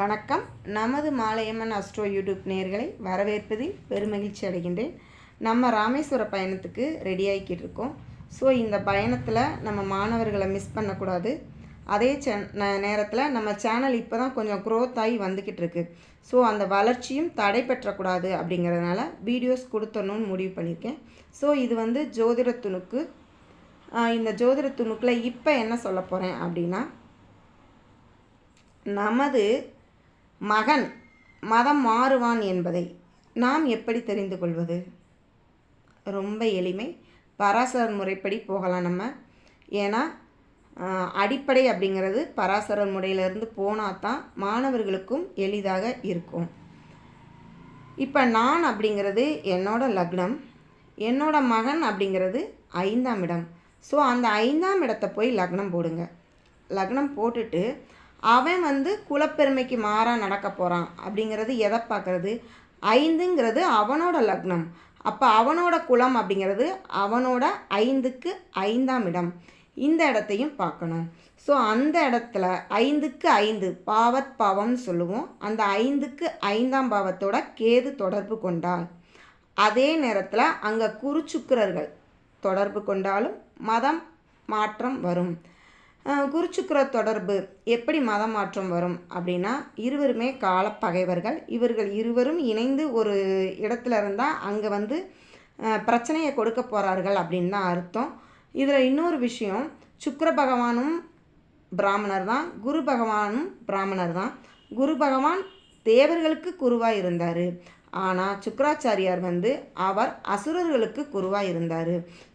வணக்கம். நமது Malaiyamman astro YouTube நேர்களை வரவேற்பதில் பெருமகிழ்ச்சி அடைகின்றேன். நம்ம ராமேஸ்வர பயணத்துக்கு ரெடி ஆகிக்கிட்டு இருக்கோம். ஸோ இந்த பயணத்தில் நம்ம மாணவர்களை மிஸ் பண்ணக்கூடாது. அதே சே நேரத்தில் நம்ம சேனல் இப்போ தான் கொஞ்சம் க்ரோத் ஆகி வந்துக்கிட்டு இருக்கு. ஸோ அந்த வளர்ச்சியும் தடைபற்றக்கூடாது அப்படிங்கிறதுனால வீடியோஸ் கொடுத்தணும்னு முடிவு பண்ணியிருக்கேன். ஸோ இது வந்து ஜோதிட துணுக்கு. இந்த ஜோதிட துணுக்கில் இப்போ என்ன சொல்ல போகிறேன் அப்படின்னா நமது மகன் மதம் மாறுவான் என்பதை நாம் எப்படி தெரிந்து கொள்வது? ரொம்ப எளிமை. பராசரர் முறைப்படி போகலாம் நம்ம. ஏன்னா அடிப்படை அப்படிங்கிறது பராசரர் முறையிலிருந்து போனால் தான் மாணவர்களுக்கும் எளிதாக இருக்கும். இப்போ நான் அப்படிங்கிறது என்னோட லக்னம். என்னோட மகன் அப்படிங்கிறது ஐந்தாம் இடம். ஸோ அந்த ஐந்தாம் இடத்தை போய் லக்னம் போடுங்க. லக்னம் போட்டுட்டு அவன் வந்து குலப்பெருமைக்கு மாறாக நடக்க போகிறான் அப்படிங்கிறது எதை பார்க்குறது? ஐந்துங்கிறது அவனோட லக்னம். அப்போ அவனோட குலம் அப்படிங்கிறது அவனோட ஐந்துக்கு ஐந்தாம் இடம். இந்த இடத்தையும் பார்க்கணும். ஸோ அந்த இடத்துல ஐந்துக்கு ஐந்து பாவத் பாவம்னு சொல்லுவோம். அந்த ஐந்துக்கு ஐந்தாம் பாவத்தோட கேது தொடர்பு கொண்டால் அதே நேரத்தில் அங்கே குருச்சுக்கிரர்கள் தொடர்பு கொண்டாலும் மதம் மாற்றம் வரும். குறிச்சுக்கிற தொடர்பு எப்படி மதம் மாற்றம் வரும் அப்படின்னா இருவருமே காலப்பகைவர்கள். இவர்கள் இருவரும் இணைந்து ஒரு இடத்துல இருந்தால் அங்கே வந்து பிரச்சனையை கொடுக்க போகிறார்கள் அப்படின்னு தான் அர்த்தம். இதில் இன்னொரு விஷயம் சுக்கர பகவானும் பிராமணர் தான் குரு பகவானும் பிராமணர் தான். குரு பகவான் தேவர்களுக்கு குருவாக இருந்தார். ஆனால் சுக்கராச்சாரியார் வந்து அவர் அசுரர்களுக்கு குருவாக இருந்தார்.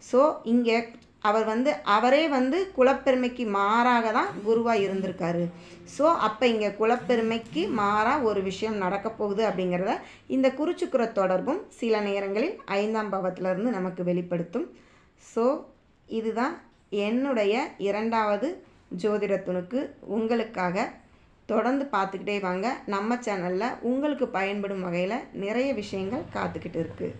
ஸோ இங்கே அவர் வந்து அவரே வந்து குலப்பெருமைக்கு மாறாக தான் குருவாக இருந்திருக்காரு. ஸோ அப்போ இங்கே குலப்பெருமைக்கு மாறாக ஒரு விஷயம் நடக்க போகுது அப்படிங்கிறத இந்த குருச்சுக்குர தொடர்பும் சில நேரங்களில் ஐந்தாம் பாவத்திலிருந்து நமக்கு வெளிப்படுத்தும். ஸோ இதுதான் என்னுடைய இரண்டாவது ஜோதிட துணுக்கு. உங்களுக்காக தொடர்ந்து பார்த்துக்கிட்டே வாங்க. நம்ம சேனலில் உங்களுக்கு பயன்படும் வகையில் நிறைய விஷயங்கள் காத்துக்கிட்டு இருக்குது